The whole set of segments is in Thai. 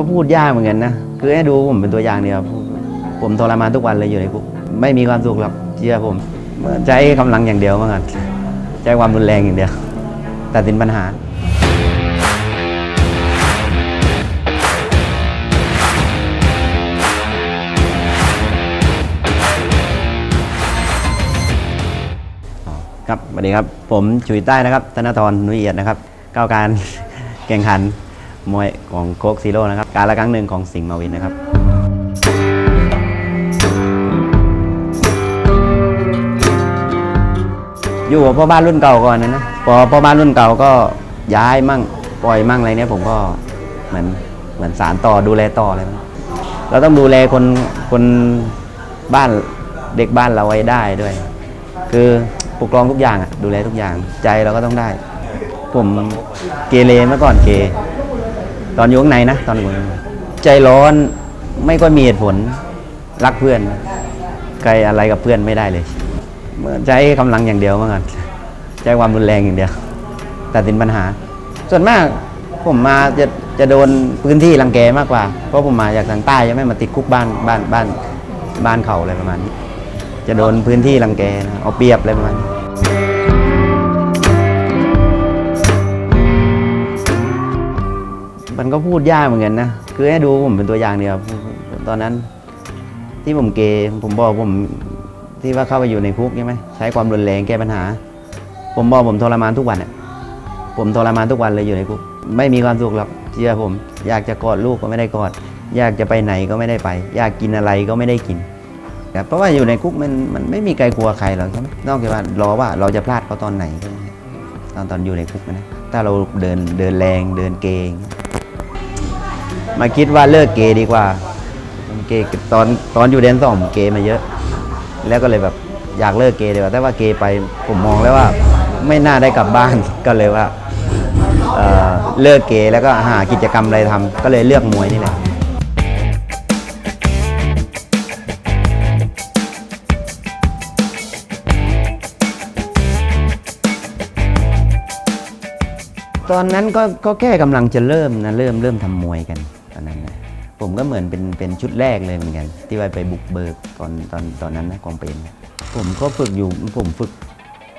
ก็พูดยากเหมือนกันนะคือให้ดูผมเป็นตัวอย่างเดียวผมทรมานทุกวันเลยอยู่ในคุกไม่มีความสุขหรอกเชื่อผมใช้กำลังอย่างเดียวเมื่อกันใช้ความรุนแรงอย่างเดียวตัดสินปัญหาครับสวัสดีครับ ผมชุยใต้นะครับ ธนทรนุยเอียดนะครับ ก้าวการแข่งขัน มวยของโคกซีโร่นะครับ การละครั้งหนึ่งของสิงห์มาวินนะครับ อยู่กับพ่อบ้านรุ่นเก่าก่อนนะนะพอพ่อบ้านรุ่นเก่าก็ย้ายมั่งปล่อยมั่งอะไรเนี่ยผมก็เหมือนเหมือนสารต่อดูแลต่ออะไรแบบนี้เราต้องดูแลคนคนบ้านเด็กบ้านเราไว้ได้ด้วย คือปกครองทุกอย่างอะดูแลทุกอย่างใจเราก็ต้องได้ ผมเกเรเมื่อก่อนเก ตอนอยู่ข้างในนะตอนอยู่ข้างในใจร้อนไม่ก็มีเหตุผลรักเพื่อนใครอะไรกับเพื่อนไม่ได้เลยเมือใช้กำลังอย่างเดียวเมื่อก่อนใช้ความรุนแรงอย่างเดียวตัดสินปัญหา ส่วนมากผมมาจะจะโดนพื้นที่รังแกมากกว่า เพราะผมมาจากทางใต้ยังไม่มาติดคุกบ้านบ้านบ้านบ้านเขาอะไรประมาณนี้ จะโดนพื้นที่รังแกนะเอาเปรียบอะไรประมาณนี้ มันก็พูดยากเหมือนกันนะ คือให้ดูผมเป็นตัวอย่างเดียวตอนนั้น ที่ผมเกย์ผมบอกผมที่ว่าเข้าไปอยู่ในคุกใช่ไหมใช้ความรุนแรงแก้ปัญหา ผมบอกผมทรมานทุกวันอะผมทรมานทุกวันเลยอยู่ในคุกไม่มีความสุขหรอกเชื่อผม อยากจะกอดลูกก็ไม่ได้กอด อยากจะไปไหนก็ไม่ได้ไป อยากกินอะไรก็ไม่ได้กินครับเพราะว่าอยู่ในคุกมันมันไม่มีใครกลัวใครหรอกใช่ไหมนอกจากว่ารอว่าเราจะพลาดเขาตอนไหนแค่นั้นตอนตอนอยู่ในคุกนะถ้าเราเดินเดินแรงเดินเกง มาคิดว่าเลิกเกย์ดีกว่า เกย์ตอนตอนอยู่เดนสองผมเกย์มาเยอะ แล้วก็เลยแบบอยากเลิกเกย์ดีกว่าแต่ว่าเกย์ไปผมมองแล้วว่า ไม่น่าได้กลับบ้าน ก็เลยว่าเเลิกเกย์แล้วก็หากิจกรรมอะไรทำก็เลยเลือกมวยนี่แหละตอนนั้นก็ก็แค่กำลังจะเริ่มนะเริ่มเริ่มทำมวยกัน อนนั้นนะผมก็เหมือนเป็นเป็นชุดแรกเลยเหมือนกัน ที่ว่าไปบุกเบิกตอนตอนตอนนั้นนะกองเป็นผมก็ฝึกอยู่ผมฝึก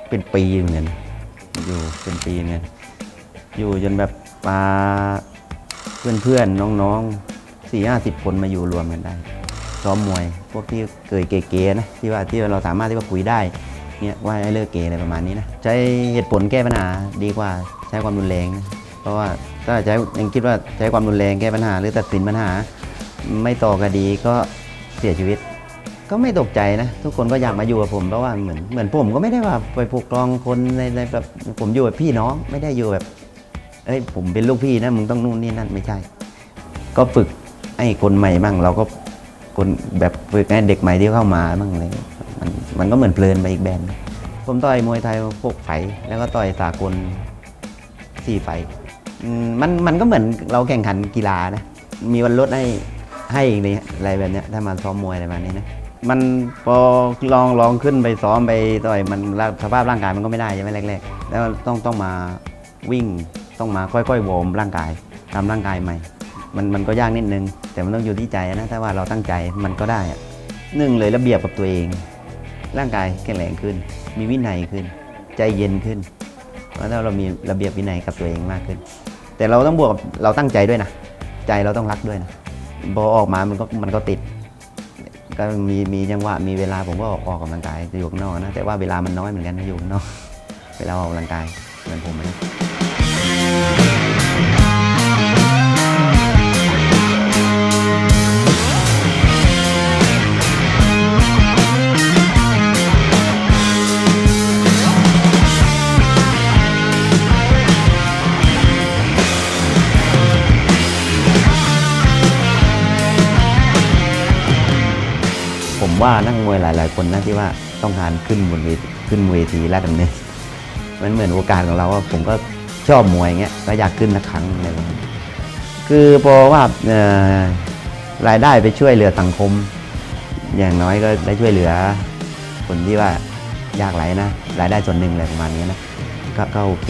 เป็นปีเหมือนกันอยู่เป็นปีเหมือนกันอยู่จนแบบปลาเพื่อนเพื่อนๆน้องๆสี่ห้าสิบคนมาอยู่รวมกันได้ซ้อมมวย พวกที่เคยเก๋ๆนะที่ว่าที่เราสามารถที่ว่าคุยได้เนี่ยว่าให้เลิกเกย์อะไรประมาณนี้นะ ใช้เหตุผลแก้ปัญหาดีกว่าใช้ความรุนแรงนะ เพราะว่าถ้าใช้ยังคิดว่าใช้ความรุนแรงแก้ปัญหา หรือตัดสินปัญหา ไม่ต่อคดีก็เสียชีวิต ก็ไม่ตกใจนะ ทุกคนก็อยากมาอยู่กับผมเพราะว่าเหมือนเหมือนผมก็ไม่ได้ว่าไปปกครองคนในในแบบผมอยู่แบบพี่น้องไม่ได้อยู่แบบเอ้ยผมเป็นลูกพี่นะมึงต้องนู่นนี่นั่นไม่ใช่ ก็ฝึกให้คนใหม่บ้างเราก็คนแบบฝึกให้เด็กใหม่ที่เข้ามาบ้างอะไรเงี้ยมันมันก็เหมือนเพลินไปอีกแบนผมต่อยมวยไทยพวกไฟแล้วก็ต่อยสากลสี่ไฟ อืมมันมันก็เหมือนเราแข่งขันกีฬานะ มีวันลดให้ให้อีกเลยอะไรแบบเนี้ยถ้ามาซ้อมมวยอะไรแบบนี้นะ มันพอลองลองขึ้นไปซ้อมไปต่อยมันสภาพร่างกายมันก็ไม่ได้ใช่ไหมแรกๆ แล้วต้องต้องมาวิ่งต้องมาค่อยๆวอร์มร่างกายทำร่างกายใหม่ มันมันก็ยากนิดนึง แต่มันต้องอยู่ที่ใจนะถ้าว่าเราตั้งใจมันก็ได้อะหนึ่งเลยระเบียบกับตัวเอง ร่างกายแข็งแรงขึ้น มีวินัยขึ้น ใจเย็นขึ้น แล้วเรามีระเบียบวินัยกับตัวเองมากขึ้น แต่เราต้องบวกกับเราตั้งใจด้วยนะ ใจเราต้องรักด้วยนะพอออกมามันก็มันก็ติด ก็มีมีจังหวะมีเวลาผมก็ออกออกกำลังกายอยู่ข้างนอกนะแต่ว่าเวลามันน้อยเหมือนกันนะอยู่ข้างนอกเวลาออกกำลังกายเหมือนผมนะ ว่านักมวยหลาย ๆ คนนะที่ว่าต้องการขึ้นบนเวทีขึ้นเวทีแรกดำเนินมันเหมือนโอกาสของเราว่าผมก็ชอบมวยเงี้ยก็อยากขึ้นสักครั้งอะไรแบบนี้คือพอว่ารายได้ไปช่วยเหลือสังคม อย่างน้อยก็ได้ช่วยเหลือคนที่ว่ายากไร้นะรายได้ส่วนหนึ่งอะไรประมาณนี้นะกก็โอเค